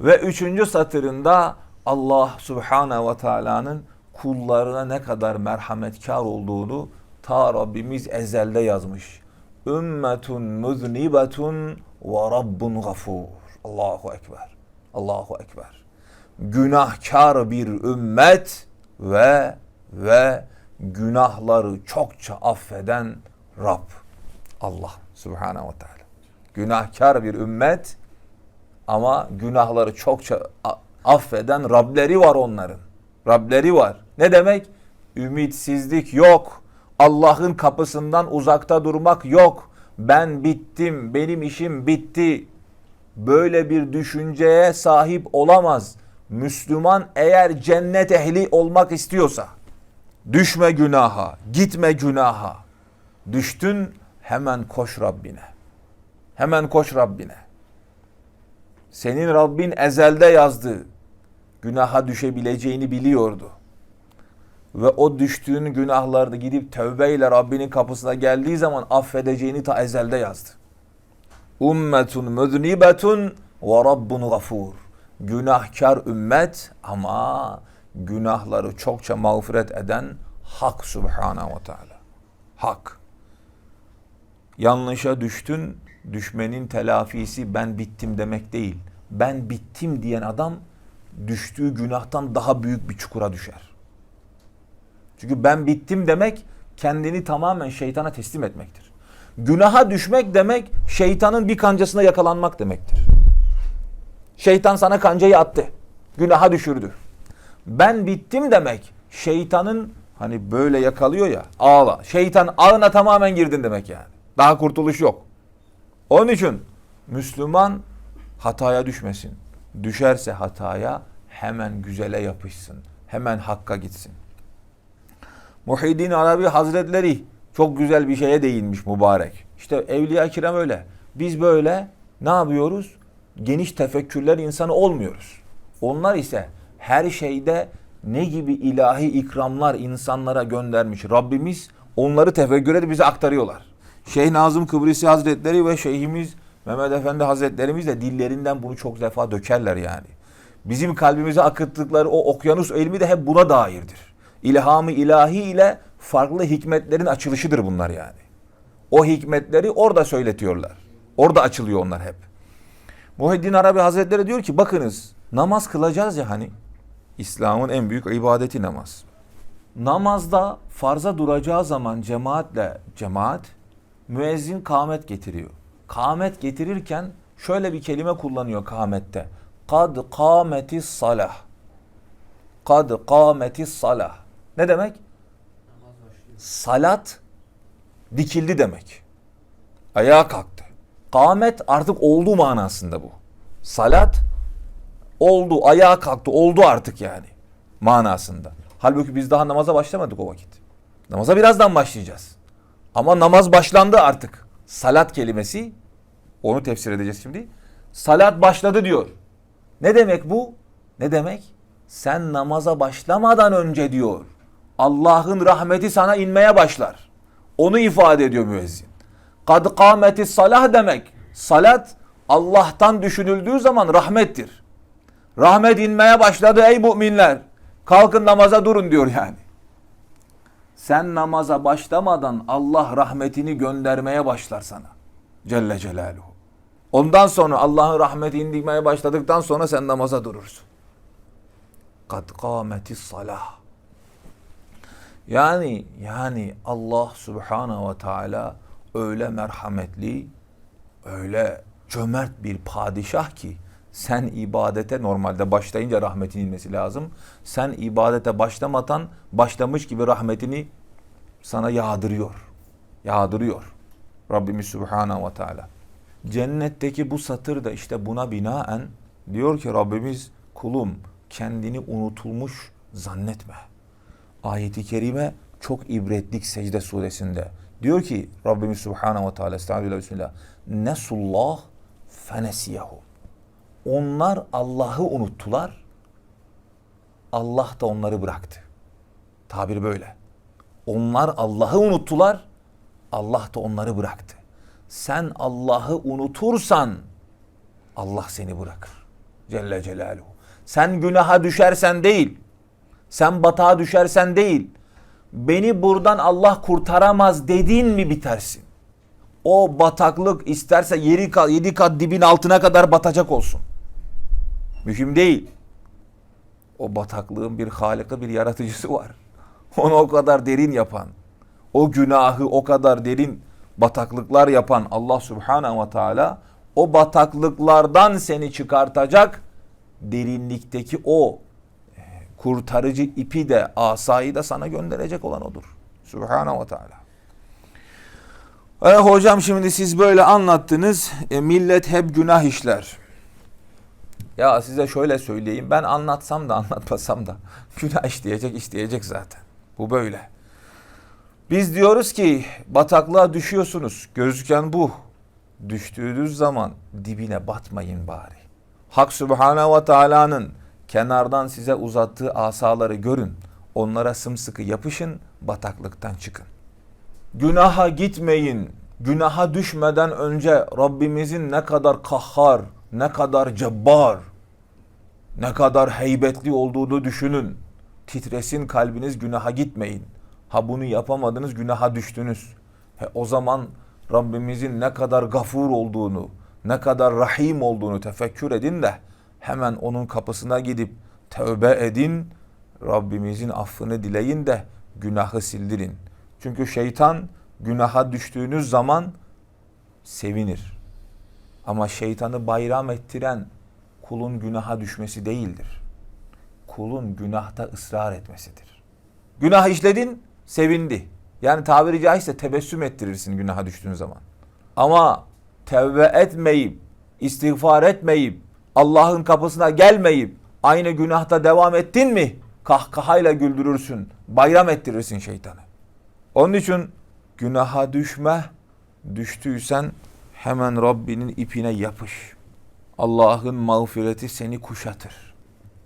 Ve üçüncü satırında Allah Subhanahu ve Taala'nın kullarına ne kadar merhametkar olduğunu ta Rabbimiz ezelde yazmış. Ümmetun muznibetun ve Rabbun gafur. Allahu Ekber. Allahu Ekber. Günahkar bir ümmet ve ve günahları çokça affeden Rab. Allah Subhanahu ve Teala. Günahkar bir ümmet ama günahları çokça affeden Rableri var onların. Rableri var. Ne demek? Ümitsizlik yok. Allah'ın kapısından uzakta durmak yok. Ben bittim, benim işim bitti. Böyle bir düşünceye sahip olamaz. Müslüman eğer cennet ehli olmak istiyorsa düşme günaha, gitme günaha. Düştün hemen koş Rabbine. Hemen koş Rabbine. Senin Rabbin ezelde yazdı. Günaha düşebileceğini biliyordu. Ve o düştüğün günahlarda gidip tövbeyle Rabbinin kapısına geldiği zaman affedeceğini ta ezelde yazdı. Ummetun müznibetun ve Rabbun gafur. Günahkar ümmet ama günahları çokça mağfiret eden Hak Subhanahu ve Teala. Hak. Yanlışa düştün, düşmenin telafisi ben bittim demek değil. Ben bittim diyen adam düştüğü günahtan daha büyük bir çukura düşer. Çünkü ben bittim demek kendini tamamen şeytana teslim etmektir. Günaha düşmek demek şeytanın bir kancasına yakalanmak demektir. Şeytan sana kancayı attı. Günaha düşürdü. Ben bittim demek şeytanın hani böyle yakalıyor ya ağla. Şeytan ağına tamamen girdin demek yani. Daha kurtuluş yok. Onun için Müslüman hataya düşmesin. Düşerse hataya hemen güzele yapışsın. Hemen hakka gitsin. Muhyiddin Arabi Hazretleri çok güzel bir şeye değinmiş mübarek. İşte Evliya Kiram öyle. Biz böyle ne yapıyoruz? Geniş tefekkürler insanı olmuyoruz. Onlar ise her şeyde ne gibi ilahi ikramlar insanlara göndermiş Rabbimiz onları tefekkür edip bize aktarıyorlar. Şeyh Nazım Kıbrisi Hazretleri ve Şeyhimiz Mehmet Efendi Hazretlerimiz de dillerinden bunu çok defa dökerler yani. Bizim kalbimize akıttıkları o okyanus ilmi de hep buna dairdir. İlhamı ilahi ile farklı hikmetlerin açılışıdır bunlar yani. O hikmetleri orada söyletiyorlar. Orada açılıyor onlar hep. Muhiddin Arabi Hazretleri diyor ki bakınız namaz kılacağız ya hani. İslam'ın en büyük ibadeti namaz. Namazda farza duracağı zaman cemaatle cemaat müezzin kâmet getiriyor. Kâmet getirirken şöyle bir kelime kullanıyor kâmette. Kad kâmetis salah. Kad kâmetis salah. Ne demek? Salat dikildi demek. Ayağa kalktı. Kâmet artık oldu manasında bu. Salat oldu, ayağa kalktı, oldu artık yani manasında. Halbuki biz daha namaza başlamadık o vakit. Namaza birazdan başlayacağız. Ama namaz başlandı artık. Salat kelimesi, onu tefsir edeceğiz şimdi. Salat başladı diyor. Ne demek bu? Ne demek? Sen namaza başlamadan önce diyor. Allah'ın rahmeti sana inmeye başlar. Onu ifade ediyor müezzin. Kad kâmeti salah demek. Salat Allah'tan düşünüldüğü zaman rahmettir. Rahmet inmeye başladı ey müminler. Kalkın namaza durun diyor yani. Sen namaza başlamadan Allah rahmetini göndermeye başlar sana. Celle Celaluhu. Ondan sonra Allah'ın rahmeti indirmeye başladıktan sonra sen namaza durursun. Kad kâmetis salah. Yani yani Allah Subhanahu ve Teala öyle merhametli, öyle cömert bir padişah ki sen ibadete normalde başlayınca rahmetin inmesi lazım. Sen ibadete başlamadan başlamış gibi rahmetini sana yağdırıyor. Yağdırıyor. Rabbimiz Subhanahu ve Teala. Cennetteki bu satır da işte buna binaen diyor ki Rabbimiz kulum kendini unutulmuş zannetme. Ayeti kerime çok ibretlik secde suresinde. Diyor ki Rabbimiz Subhanahu ve Teala Estağfirullah Bismillah. Nesullah fenesiyahum. Onlar Allah'ı unuttular. Allah da onları bıraktı. Tabir böyle. Onlar Allah'ı unuttular. Allah da onları bıraktı. Sen Allah'ı unutursan Allah seni bırakır. Celle Celaluhu. Sen günaha düşersen değil, sen batağa düşersen değil, beni buradan Allah kurtaramaz dediğin mi bitersin? O bataklık isterse yedi kat, yedi kat dibin altına kadar batacak olsun. Mühim değil. O bataklığın bir halika bir yaratıcısı var. Onu o kadar derin yapan, o günahı o kadar derin bataklıklar yapan Allah Subhanahu ve Teala o bataklıklardan seni çıkartacak derinlikteki o e, kurtarıcı ipi de asayı da sana gönderecek olan odur. Subhanahu ve Teala. E, hocam şimdi siz böyle anlattınız. E, millet hep günah işler. Ya size şöyle söyleyeyim. Ben anlatsam da anlatmasam da günah işleyecek işleyecek zaten. Bu böyle. Biz diyoruz ki bataklığa düşüyorsunuz. Gözüken bu. Düştüğünüz zaman dibine batmayın bari. Hak Subhanahu ve Taala'nın kenardan size uzattığı asaları görün. Onlara sımsıkı yapışın, bataklıktan çıkın. Günaha gitmeyin. Günaha düşmeden önce Rabbimizin ne kadar kahhar, ne kadar cebbar, ne kadar heybetli olduğunu düşünün. Titresin kalbiniz günaha gitmeyin. Ha bunu yapamadınız günaha düştünüz. He, o zaman Rabbimizin ne kadar gafur olduğunu, ne kadar rahim olduğunu tefekkür edin de hemen onun kapısına gidip tövbe edin. Rabbimizin affını dileyin de günahı sildirin. Çünkü şeytan günaha düştüğünüz zaman sevinir. Ama şeytanı bayram ettiren kulun günaha düşmesi değildir. Kulun günahta ısrar etmesidir. Günah işledin, sevindi. Yani tabiri caizse tebessüm ettirirsin günaha düştüğün zaman. Ama tevbe etmeyip, istiğfar etmeyip, Allah'ın kapısına gelmeyip aynı günahta devam ettin mi? Kahkahayla güldürürsün, bayram ettirirsin şeytanı. Onun için günaha düşme, düştüysen hemen Rabbinin ipine yapış. Allah'ın mağfireti seni kuşatır.